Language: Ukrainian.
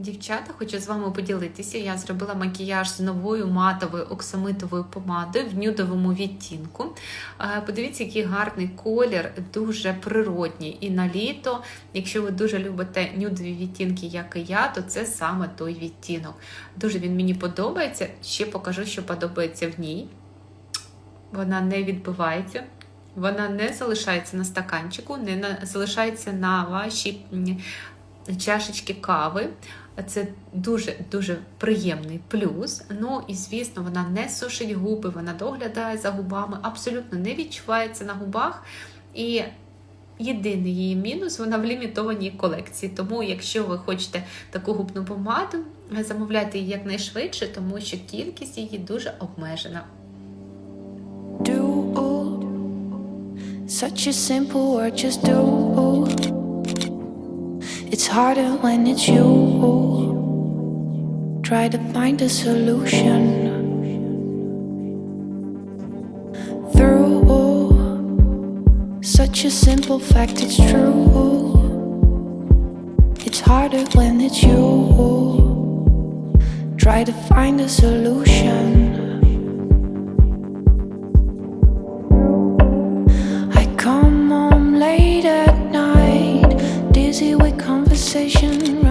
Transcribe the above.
Дівчата, хочу з вами поділитися. Я зробила макіяж з новою матовою оксамитовою помадою в нюдовому відтінку. Е, Подивіться, який гарний колір, дуже природній. І на літо, якщо ви дуже любите нюдові відтінки, як і я, то це саме той відтінок. Дуже він мені подобається. Ще покажу, що подобається в ній. Вона не відбивається. Вона не залишається на стаканчику, не залишається на вашій чашечки кави. Це дуже-дуже приємний плюс. Ну і звісно, вона не сушить губи, вона доглядає за губами, абсолютно не відчувається на губах. І єдиний її мінус вона в лімітованій колекції. Тому, якщо ви хочете таку губну помаду, замовляйте її якнайшвидше, тому що кількість її дуже обмежена. Such a simple word, just do. It's harder when it's you. Try to find a solution. Through such a simple fact, it's true. It's harder when it's you. Try to find a solution. I come home late at night, dizzy with conversation